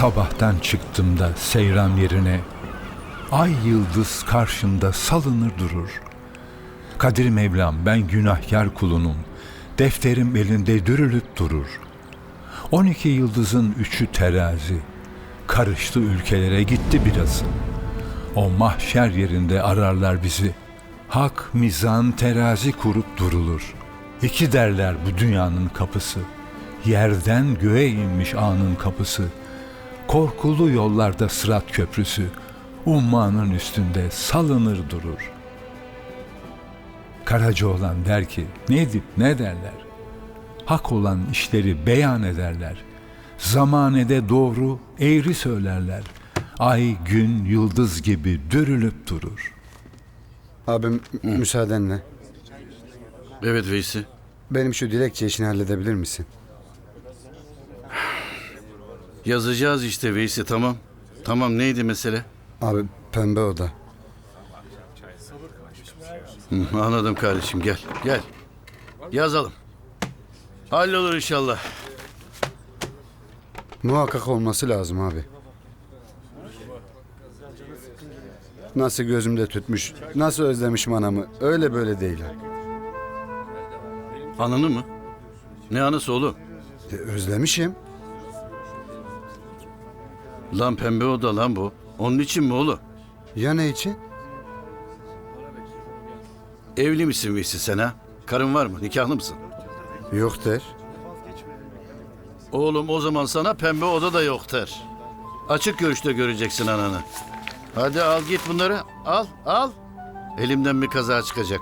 Sabahtan çıktım da seyran yerine Ay yıldız karşımda salınır durur. Kadir Mevlam ben günahkar kulunum. Defterim elinde dürülüp durur. 12 yıldızın üçü terazi. Karıştı ülkelere gitti birazı. O mahşer yerinde ararlar bizi. Hak, mizan, terazi kurup durulur. İki derler bu dünyanın kapısı. Yerden göğe inmiş anın kapısı. Korkulu yollarda sırat köprüsü. Ummanın üstünde salınır durur. Karaca olan der ki ne edip ne derler. Hak olan işleri beyan ederler. Zamanede doğru eğri söylerler. Ay gün yıldız gibi dürülüp durur. Abim müsaadenle. Evet Veysi. Benim şu dilekçe işini halledebilir misin? Yazacağız işte Veysi tamam. Tamam neydi mesele? Abi pembe oda. Hı, anladım kardeşim gel gel. Yazalım. Hallolur inşallah. Muhakkak olması lazım abi. Nasıl gözümde tutmuş, nasıl özlemişim anamı. Öyle böyle değil. Ananı mı? Ne anısı oğlum? E, özlemişim. Lan pembe oda lan bu. Onun için mi oğlum? Ya ne için? Evli misin Veysi sen ha? Karın var mı? Nikahlı mısın? Yok der. Oğlum o zaman sana pembe oda da yok der. Açık görüşte göreceksin ananı. Hadi al git bunları. Al al. Elimden bir kaza çıkacak.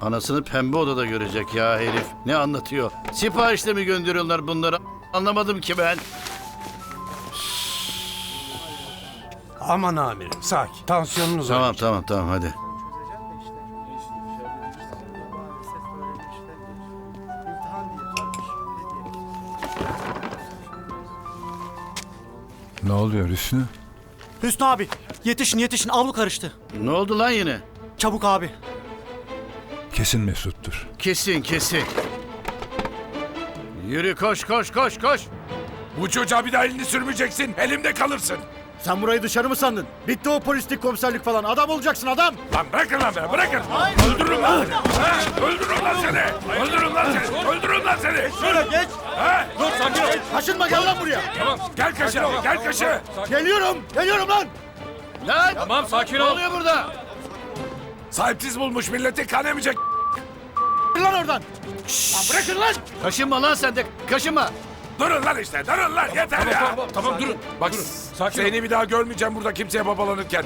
Anasını pembe odada görecek ya herif. Ne anlatıyor? Siparişle mi gönderiyorlar bunları? Anlamadım ki ben. Aman amirim sakin. Tansiyonunuz Tamam oynuyor. tamam tamam hadi. Ne oluyor Hüsnü? Hüsnü abi yetişin yetişin avlu karıştı. Ne oldu lan yine? Çabuk abi. Kesin Mesut'tur. Kesin kesin. Yürü koş koş koş koş. Bu çocuğa bir daha elini sürmeyeceksin. Elimde kalırsın. Sen burayı dışarı mı sandın? Bitti o polislik komiserlik falan. Adam olacaksın adam. Lan bırakın lan beni bırakın. Öldürün lan seni. Ha, Öldürün lan seni. Öldürün lan seni. Öldürün lan seni. Şöyle geç. Ha? Dur sakin ol. Kaşınma gel lan buraya. Gel kaşı. Gel kaşı. Geliyorum. Geliyorum lan. Lan! Tamam sakin ol. Ne oluyor burada? Sahipsiz bulmuş milleti kan emecek. Gel lan oradan. Lan bırakın lan. Kaşınma lan sen de kaşınma. Durun lan işte. Durun lan. Yeter ya. Tamam, durun. Bak seni bir daha görmeyeceğim burada kimseye babalanırken.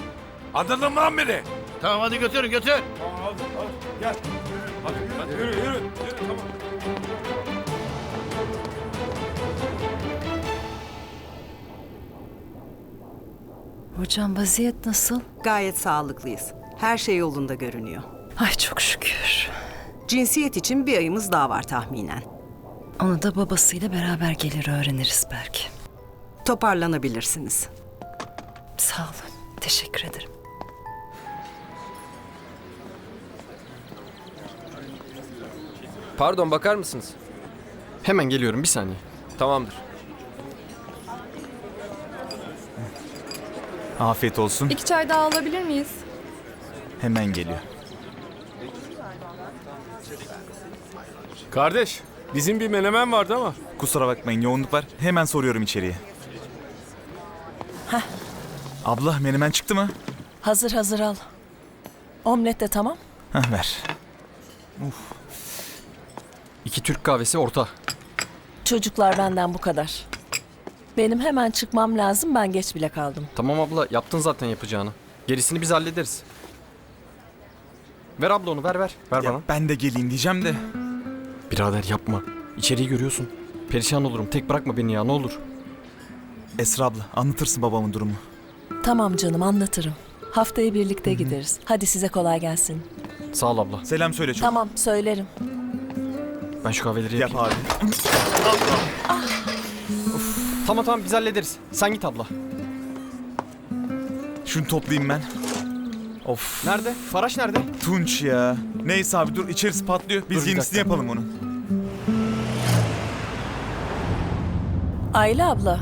Anladın mı lan beni? Tamam hadi götür götür. Hocam vaziyet nasıl? Gayet sağlıklıyız. Her şey yolunda görünüyor. Ay çok şükür. Cinsiyet için bir ayımız daha var tahminen. Onu da babasıyla beraber gelir öğreniriz belki. Toparlanabilirsiniz. Sağ olun. Teşekkür ederim. Pardon bakar mısınız? Hemen geliyorum bir saniye. Tamamdır. Afiyet olsun. İki çay daha alabilir miyiz? Hemen geliyor. Kardeş bizim bir menemen vardı ama. Kusura bakmayın yoğunluk var. Hemen soruyorum içeriye. Abla menemen çıktı mı? Hazır hazır al. Omlet de tamam. Hah ver. İki Türk kahvesi orta. Çocuklar benden bu kadar. Benim hemen çıkmam lazım. Ben geç bile kaldım. Tamam abla yaptın zaten yapacağını. Gerisini biz hallederiz. Ver abla onu ver ver. Ver Ya bana. ben de geleyim diyeceğim de. Birader yapma. İçeriği görüyorsun. Perişan olurum. Tek bırakma beni ya ne olur. Esra abla anlatırsın babamın durumu. Tamam canım anlatırım. Haftaya birlikte gideriz. Hadi size kolay gelsin. Sağ ol abla. Selam söyle çok. Tamam söylerim. Ben şu kahveleri Yap yapayım. abi. Tamam tamam biz hallederiz. Sen git abla. Şunu toplayayım ben. Of. Nerede? Faraş nerede? Tunç ya. Neyse abi dur içerisi patlıyor. Biz Dur bir yenisini dakika. yapalım onu. Ayla abla.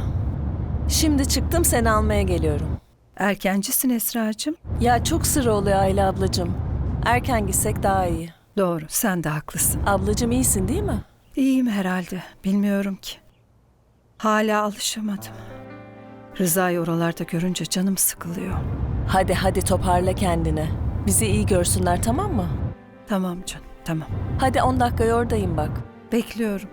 Şimdi çıktım seni almaya geliyorum. Erkencisin Esra'cığım. Ya çok sıra oluyor Ayla ablacığım. Erken gitsek daha iyi. Doğru, sen de haklısın. Ablacığım iyisin değil mi? İyiyim herhalde, bilmiyorum ki. Hala alışamadım. Rıza'yı oralarda görünce canım sıkılıyor. Hadi hadi toparla kendini. Bizi iyi görsünler tamam mı? Tamam canım, tamam. Hadi 10 dakika oradayım bak. Bekliyorum.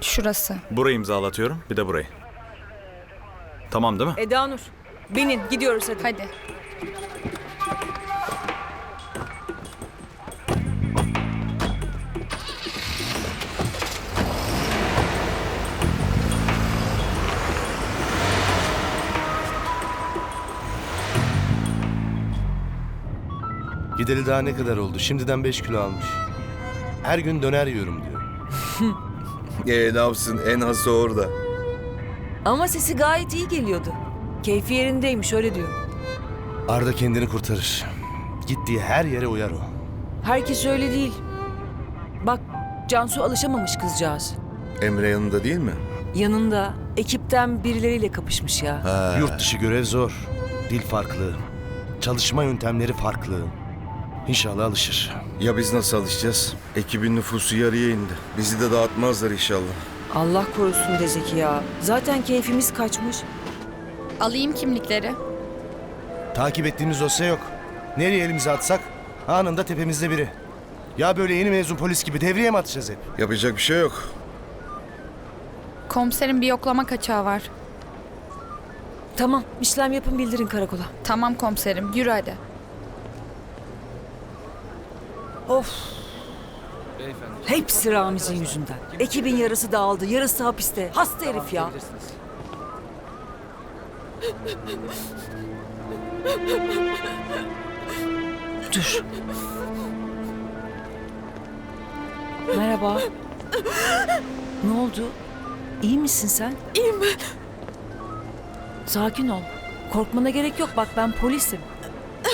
Şurası. Burayı imzalatıyorum, bir de burayı. Tamam değil mi? Eda Nur. Binin gidiyoruz hadi. Hadi. Gideli daha ne kadar oldu? Şimdiden 5 kilo almış. Her gün döner yiyorum diyor. E ne yapsın en hası orada. Ama sesi gayet iyi geliyordu. Keyfi yerindeymiş öyle diyor. Arda kendini kurtarır. Gittiği her yere uyar o. Herkes öyle değil. Bak Cansu alışamamış kızcağız. Emre yanında değil mi? Yanında ekipten birileriyle kapışmış ya. Yurt dışı görev zor. Dil farklı. Çalışma yöntemleri farklı. İnşallah alışır. Ya biz nasıl alışacağız? Ekibin nüfusu yarıya indi. Bizi de dağıtmazlar inşallah. Allah korusun de Zeki ya. Zaten keyfimiz kaçmış. Alayım kimlikleri. Takip ettiğimiz dosya yok. Nereye elimizi atsak anında tepemizde biri. Ya böyle yeni mezun polis gibi devriye mi atacağız hep? Yapacak bir şey yok. Komiserin bir yoklama kaçağı var. Tamam işlem yapın bildirin karakola. Tamam komiserim yürü hadi. Of. Hepsi Ramiz'in yüzünden. Ekibin yarısı dağıldı, yarısı hapiste. Hasta herif ya. Dur. Merhaba. Ne oldu? İyi misin sen? İyiyim. Sakin ol. Korkmana gerek yok. Bak ben polisim.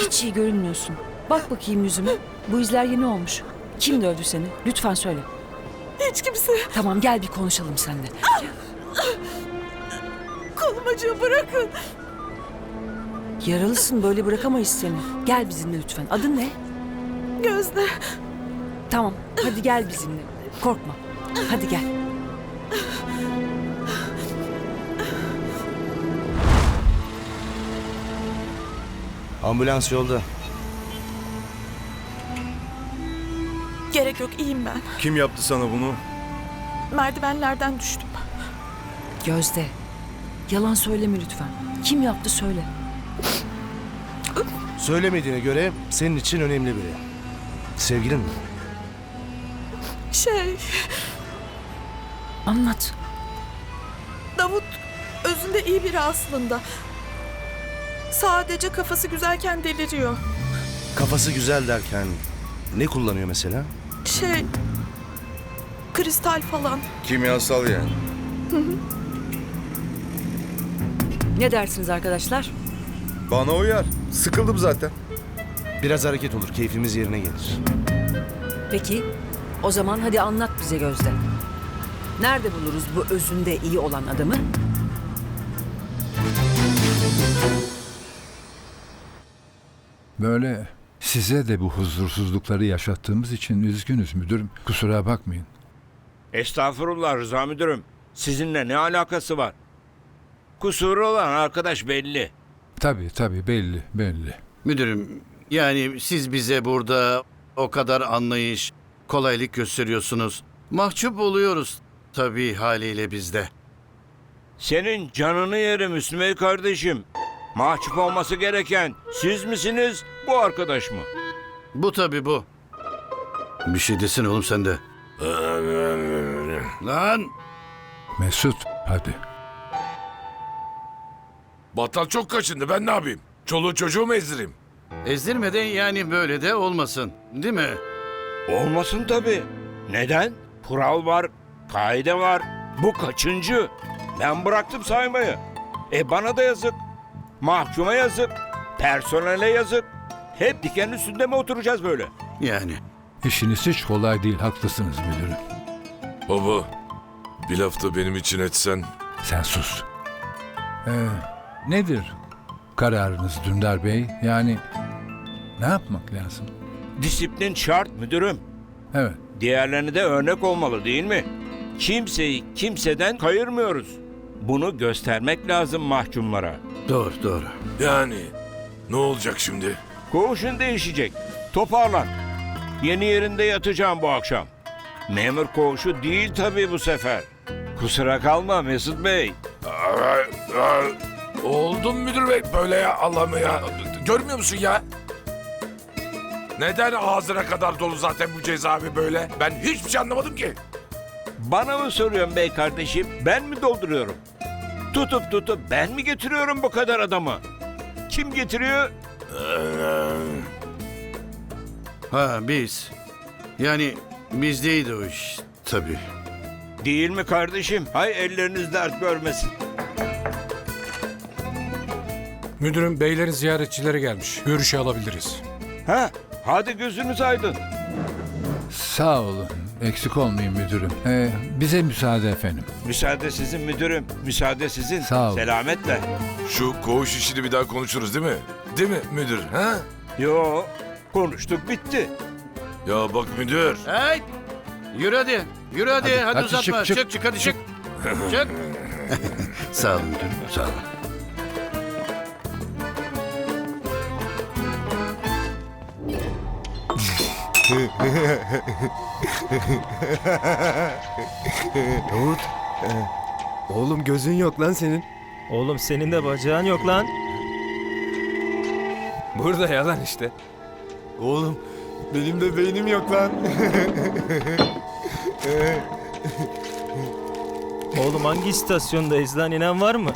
Hiç iyi görünmüyorsun. Bak bakayım yüzüme. Bu izler yeni olmuş. Kim dövdü seni? Lütfen söyle. Hiç kimse. Tamam gel bir konuşalım seninle. Kolum acıyor bırakın. Yaralısın böyle bırakamayız seni. Gel bizimle lütfen. Adın ne? Gözde. Tamam hadi gel bizimle. Korkma. Hadi gel. Ambulans yolda. Gerek yok, iyiyim ben. Kim yaptı sana bunu? Merdivenlerden düştüm. Gözde. Yalan söyleme lütfen. Kim yaptı söyle. Söylemediğine göre senin için önemli biri. Sevgilin mi? Şey, Anlat. Davut özünde iyi biri aslında. Sadece kafası güzelken deliriyor. Kafası güzel derken ne kullanıyor mesela? Şey, kristal falan. Kimyasal yani. Ne dersiniz arkadaşlar? Bana uyar. Sıkıldım zaten. Biraz hareket olur, keyfimiz yerine gelir. Peki o zaman hadi anlat bize Gözde. Nerede buluruz bu özünde iyi olan adamı? Böyle size de bu huzursuzlukları yaşattığımız için üzgünüz müdürüm. Kusura bakmayın. Estağfurullah Rıza müdürüm. Sizinle ne alakası var? Kusuru olan arkadaş belli. Tabii tabii belli belli. Müdürüm yani siz bize burada o kadar anlayış, kolaylık gösteriyorsunuz. Mahcup oluyoruz tabii haliyle bizde. Senin canını yerim Müslüman kardeşim. Mahcup olması gereken siz misiniz, bu arkadaş mı? Bu tabii bu. Bir şey desin oğlum sen de. Lan! Mesut hadi. Battal çok kaçındı, ben ne yapayım? Çoluğu çocuğu mu ezdireyim? Ezdirme de yani böyle de olmasın. Değil mi? Olmasın tabii. Neden? Kural var, kaide var. Bu kaçıncı? Ben bıraktım saymayı. E bana da yazık. Mahkuma yazık. Personele yazık. Hep diken üstünde mi oturacağız böyle? Yani. İşiniz hiç kolay değil, haklısınız müdürüm. Baba bir laf da benim için etsen. Sen sus. Ee, nedir kararınız Dündar Bey? Yani ne yapmak lazım? Disiplin şart müdürüm. Evet. Diğerlerine de örnek olmalı değil mi? Kimseyi kimseden kayırmıyoruz. Bunu göstermek lazım mahkumlara. Doğru doğru. Yani ne olacak şimdi? Koğuşun değişecek. Toparlan. Yeni yerinde yatacağım bu akşam. Memur koğuşu değil tabii bu sefer. Kusura kalma Mesut Bey. Aa, aa, Oldum müdür bey böyle ya Allah'ım ya. Görmüyor musun ya? Neden ağzına kadar dolu zaten bu cezaevi böyle? Ben hiçbir şey anlamadım ki. Bana mı soruyorsun bey kardeşim? Ben mi dolduruyorum? Tutup tutup ben mi getiriyorum bu kadar adamı? Kim getiriyor? Ha biz. Yani bizdeydi o iş tabii. Değil mi kardeşim? Hay elleriniz dert görmesin. Müdürüm beylerin ziyaretçileri gelmiş. Görüşe alabiliriz. Ha, hadi gözünüz aydın. Sağ olun. Eksik olmayın müdürüm. Ee, bize müsaade efendim. Müsaade sizin müdürüm. Müsaade sizin. Sağ ol. Selametle. Şu koğuş işini bir daha konuşuruz değil mi? Değil mi müdür? Ha? Yo, konuştuk bitti. Ya bak müdür. Hey! Yürü hadi. Yürü hadi. Hadi, Hadi, hadi uzatma. çık, Çık çık. çık, hadi çık. çık. sağ olun müdürüm. Sağ olun. Davut. Oğlum gözün yok lan senin. Oğlum senin de bacağın yok lan. Burada yalan işte. Oğlum benim de beynim yok lan. Oğlum hangi istasyondayız lan inen var mı?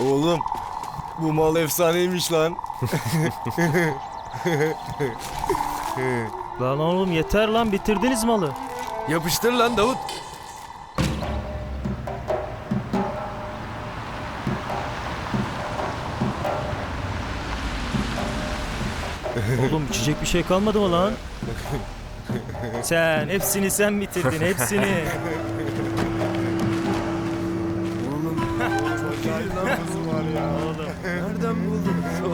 Oğlum bu mal efsaneymiş lan. Lan oğlum yeter lan bitirdiniz malı. Yapıştır lan Davut. Oğlum içecek bir şey kalmadı mı lan? Sen hepsini sen bitirdin hepsini.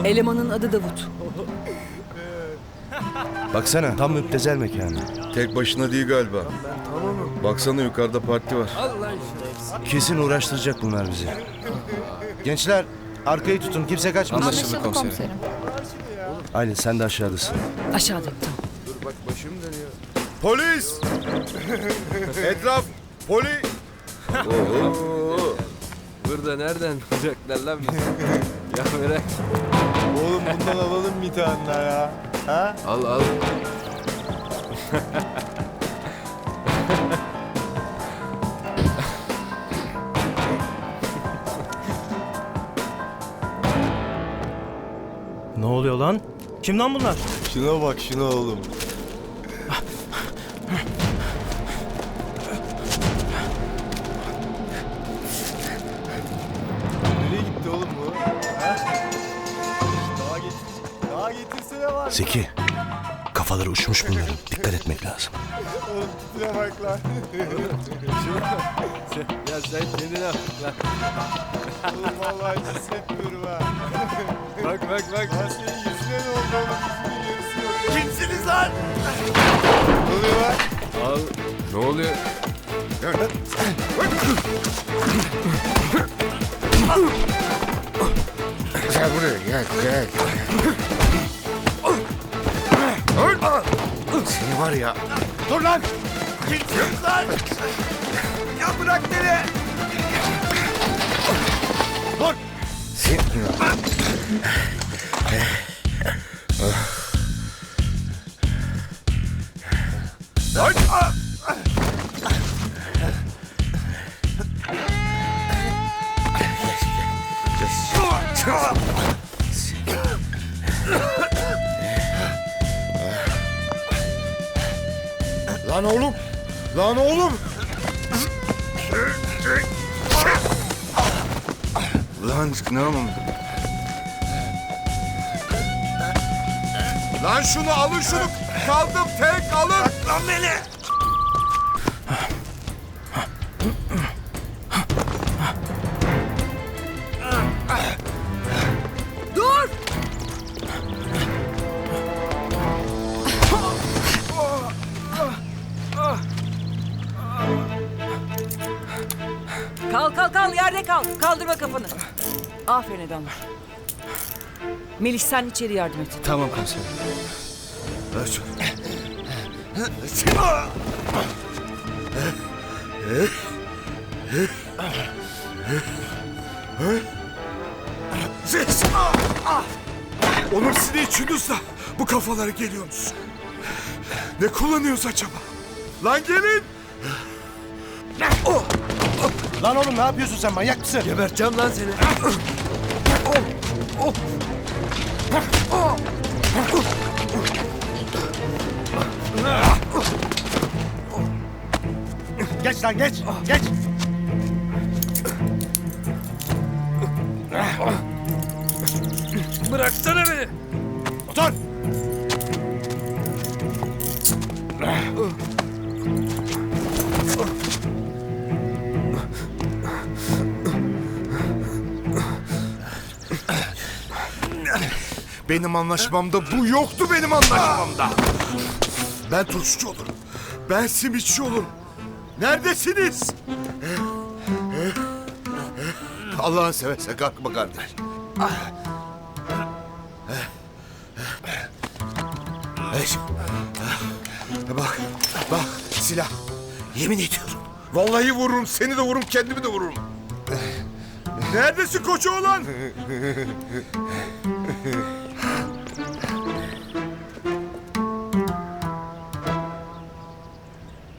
Elemanın adı Davut. Baksana tam müptezel mekanı. Tek başına değil galiba. Baksana yukarıda parti var. Kesin uğraştıracak bunlar bizi. Gençler arkayı tutun kimse kaçmasın. Anlaşıldı komiserim. Aynen sen de aşağıdasın. Aşağıda. Tamam. Polis! Etraf! Poli! Burada nereden bulacaklar lan bizi? ya bırak. Oğlum bundan alalım bir tane daha ya. Ha? Al al. ne oluyor lan? Kim lan bunlar? Şuna bak şuna oğlum. Zeki. Kafaları uçmuş bunların. Dikkat etmek lazım. Lan. ya sen kendine bak lan. Oğlum vallahi hiç hissetmiyorum ha. bak bak bak. Ya senin yüzüne ne oldu oğlum? Yüzünün yarısı yok. Kimsiniz lan? ne oluyor lan? Al. Ne oluyor? Gel buraya gel gel. Seni var ya. Dur lan! Kimsiniz lan? Ya bırak beni! Lan Lan oğlum. Lan yapalım? Lan şunu alın şunu. Kaldım tek alın. Lan beni. Aferin Edanur. Melih sen içeri yardım et. Tamam komiserim. Şunu. Siz! Onur siz ne içiyorsunuz da bu kafalara geliyorsunuz? Ne kullanıyoruz acaba? Lan gelin! Lan oğlum ne yapıyorsun sen manyak mısın? Geberteceğim lan seni. Geç lan geç. Geç. Bıraksana beni. Benim anlaşmamda bu yoktu benim anlaşmamda. Ben turşucu olurum. Ben simitçi olurum. Neredesiniz? Allah'ın seversen kalkma kardeş. Evet. Bak, bak silah. Yemin ediyorum. Vallahi vururum, seni de vururum, kendimi de vururum. Neredesin koç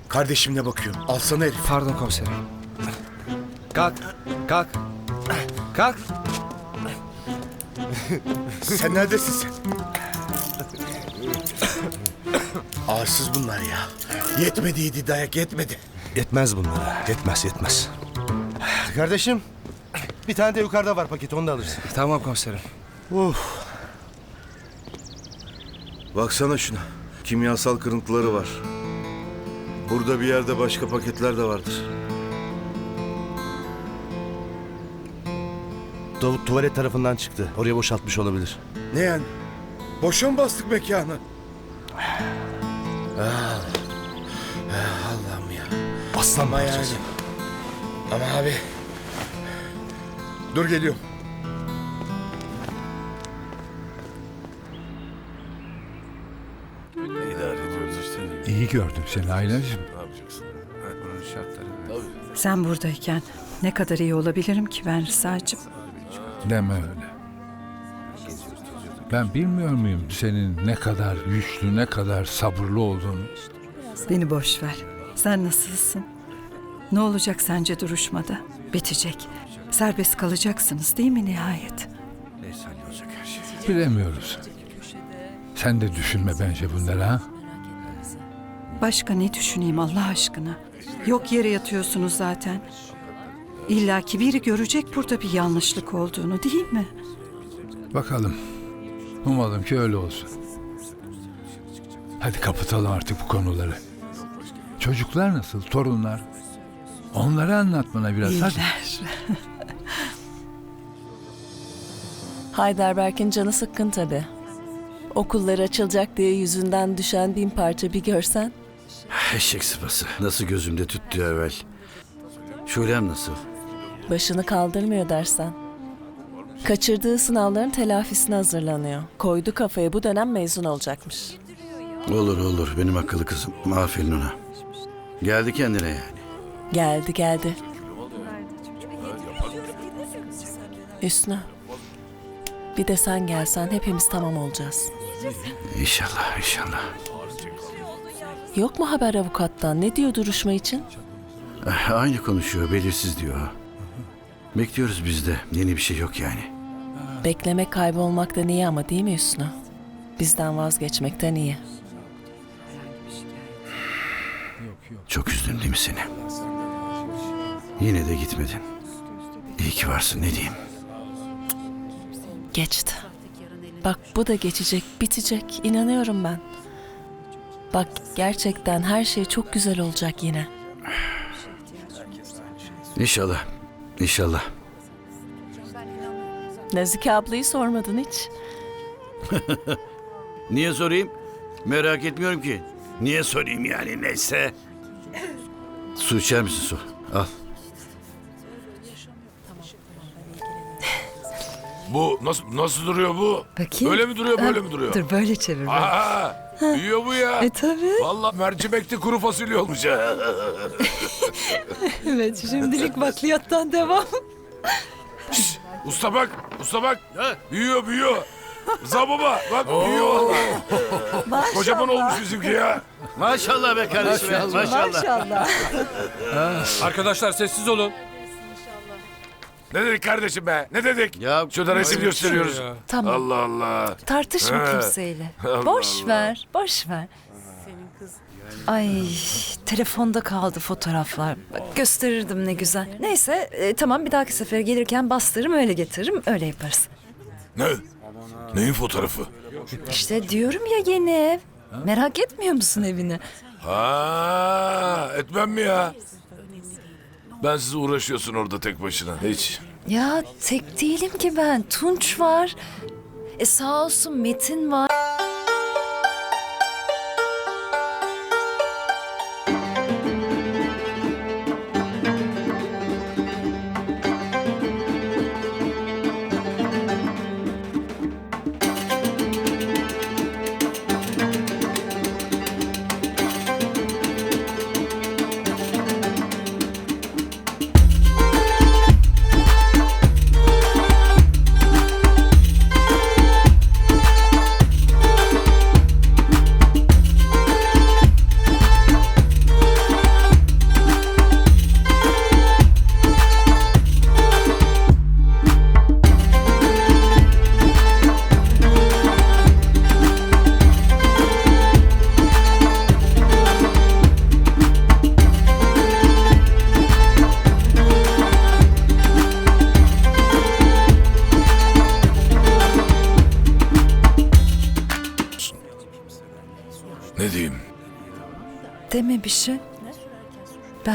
Kardeşimle bakıyorum. Alsana herif. Pardon komiserim. Kalk. Kalk. Kalk. Sen neredesin sen? Ağırsız bunlar ya. Yetmediydi dayak yetmedi. Yetmez bunlara. Yetmez yetmez. Kardeşim. Bir tane de yukarıda var paket onu da alırsın. Tamam komiserim. Uf. Baksana şuna. Kimyasal kırıntıları var. Burada bir yerde başka paketler de vardır. Davut tuvalet tarafından çıktı. Oraya boşaltmış olabilir. Ne yani? Boşa mı bastık mekanı? Ah. Ah, Allah'ım ya. Aslan Ama yani. parçası. Ama abi. Dur geliyorum. İyi gördüm seni Aylacığım. Sen buradayken ne kadar iyi olabilirim ki ben Rıza'cığım? Deme öyle. Ben bilmiyor muyum senin ne kadar güçlü, ne kadar sabırlı olduğunu? Beni boş ver. Sen nasılsın? Ne olacak sence duruşmada? Bitecek. Serbest kalacaksınız değil mi nihayet? Bilemiyoruz. Sen de düşünme bence bunları ha. Başka ne düşüneyim Allah aşkına? Yok yere yatıyorsunuz zaten. İlla ki biri görecek burada bir yanlışlık olduğunu değil mi? Bakalım. Umalım ki öyle olsun. Hadi kapatalım artık bu konuları. Çocuklar nasıl, torunlar? Onları anlat bana biraz hadi. İyiler. Heidelberg'in canı sıkkın tabii. Okulları açılacak diye yüzünden düşen bin parça bir görsen. Eşek sıpası. Nasıl gözümde tüttü evvel. Şulem nasıl? Başını kaldırmıyor dersen. Kaçırdığı sınavların telafisine hazırlanıyor. Koydu kafaya bu dönem mezun olacakmış. Olur olur benim akıllı kızım. Aferin ona. Geldi kendine yani. Geldi geldi. Hüsnü. Bir de sen gelsen hepimiz tamam olacağız. İnşallah inşallah. Yok mu haber avukattan? Ne diyor duruşma için? Eh, Aynı konuşuyor belirsiz diyor. Bekliyoruz biz de. Yeni bir şey yok yani. Beklemek kaybolmaktan iyi ama değil mi Hüsnü? Bizden vazgeçmekten iyi. Çok üzdüm değil mi seni? Yine de gitmedin. İyi ki varsın ne diyeyim. Geçti. Bak bu da geçecek, bitecek. İnanıyorum ben. Bak gerçekten her şey çok güzel olacak yine. İnşallah. İnşallah. Nazike ablayı sormadın hiç. Niye sorayım? Merak etmiyorum ki. Niye sorayım yani neyse. Su içer misin su? Al. Bu nasıl nasıl duruyor bu? Bakayım. Böyle mi duruyor böyle mi duruyor? Dur böyle çevir. Aa, büyüyor bu ya. E tabii. Vallahi mercimekli kuru fasulye olmuş ha. Evet şimdilik bakliyattan devam. Usta bak, usta bak. Büyüyor, büyüyor. Rıza baba, bak büyüyor valla. Kocaman olmuş bizimki ya. Maşallah be kardeşim. Maşallah. Arkadaşlar sessiz olun. Ne dedik kardeşim be? Ne dedik? Ya Şurada resim gösteriyoruz. ya. Tamam. Allah Allah. Tartışma Ha. kimseyle. Allah boş Allah. ver, boş ver. Ay, telefonda kaldı fotoğraflar. Bak, gösterirdim ne güzel. Neyse, e, tamam bir dahaki sefer gelirken bastırırım öyle getiririm, öyle yaparız. Ne? Neyin fotoğrafı? İşte diyorum ya yeni ev. Merak etmiyor musun evini? Ha, etmem mi ya? Ben siz uğraşıyorsun orada tek başına. Hiç. Ya tek değilim ki ben. Tunç var. E sağ olsun Metin var.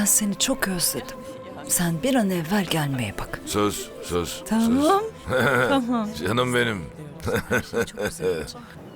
Ben seni çok özledim. Sen bir an evvel gelmeye bak. Söz, söz. Tamam. Söz. tamam. Canım benim.